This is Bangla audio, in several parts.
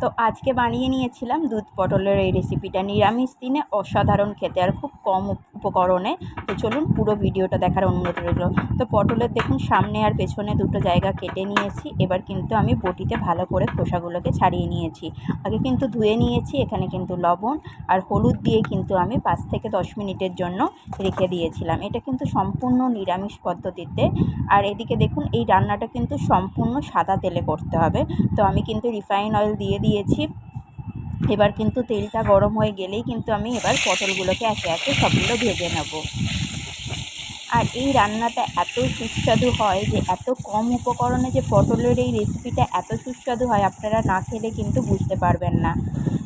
তো আজকে বানিয়ে নিয়েছিলাম দুধ পটলের এই রেসিপিটা নিরামিষ দিনে অসাধারণ খেতে আর খুব কম উপকরণে। তো চলুন পুরো ভিডিওটা দেখার অনুরোধ রইল। তো পটলের দেখুন, সামনে আর পেছনে দুটো জায়গা কেটে নিয়েছি। এবার কিন্তু আমি বটিতে ভালো করে খোসাগুলোকে ছাড়িয়ে নিয়েছি। আগে কিন্তু ধুয়ে নিয়েছি, এখানে কিন্তু লবণ আর হলুদ দিয়ে কিন্তু আমি পাঁচ থেকে দশ মিনিটের জন্য রেখে দিয়েছিলাম। এটা কিন্তু সম্পূর্ণ নিরামিষ পদ্ধতিতে। আর এদিকে দেখুন, এই রান্নাটা কিন্তু সম্পূর্ণ সাদা তেলে করতে হবে। তো আমি কিন্তু রিফাইন অয়েল দিয়ে দিয়েছি। এবার কিন্তু তেলটা গরম হয়ে গেলেই কিন্তু আমি এবার পটলগুলোকে একে একে সবগুলো ভেজে নেব। আর এই রান্নাটা এত সুস্বাদু হয় যে, এত কম উপকরণে যে পটলের এই রেসিপিটা এত সুস্বাদু হয়, আপনারা না খেলে কিন্তু বুঝতে পারবেন না।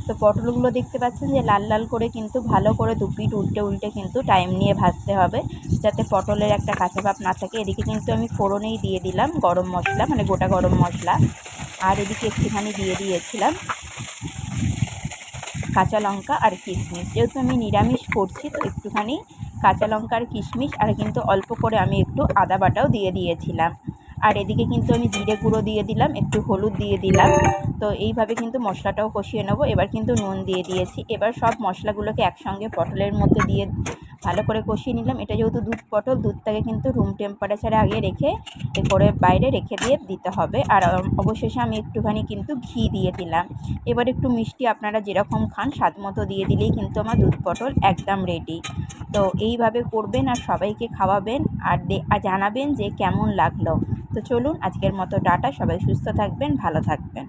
তো পটলগুলো দেখতে পাচ্ছেন যে, লাল লাল করে কিন্তু ভালো করে দুপিট উল্টে উল্টে কিন্তু টাইম নিয়ে ভাজতে হবে, যাতে পটলের একটা কাঁচা ভাব না থাকে। এদিকে কিন্তু আমি ফোড়নেই দিয়ে দিলাম গরম মশলা মানে গোটা গরম মশলা। আর এদিকে একটুখানি দিয়ে দিয়েছিলাম কাঁচা লঙ্কা আর কিশমিশ। যেহেতু আমি নিরামিষ করছি, তো একটুখানি কাঁচা লঙ্কা আর কিশমিশ আর কিন্তু অল্প করে আমি একটু আদা বাটাও দিয়ে দিয়েছিলাম। আর এদিকে কিন্তু আমি জিরে গুঁড়ো দিয়ে দিলাম, একটু হলুদ দিয়ে দিলাম। তো এইভাবে কিন্তু মশলাটাও কষিয়ে নেব। এবার কিন্তু নুন দিয়ে দিয়েছি। এবার সব মশলাগুলোকে একসঙ্গে পটলের মধ্যে দিয়ে ভালো করে কষিয়ে নিলাম। এটা যেহেতু দুধ পটল, দুধটাকে কিন্তু রুম টেম্পারেচারে আগে রেখে করে বাইরে রেখে দিয়ে দিতে হবে। আর অবশেষে আমি একটুখানি কিন্তু ঘি দিয়ে দিলাম। এবার একটু মিষ্টি আপনারা যেরকম খান, স্বাদ মতো দিয়ে দিলেই কিন্তু আমার দুধ পটল একদম রেডি তো এইভাবে করবেন আর সবাইকে খাওয়াবেন আর জানাবেন যে কেমন লাগল। তো চলুন আজকের মতো ডাটা সবাই সুস্থ থাকবেন, ভালো থাকবেন।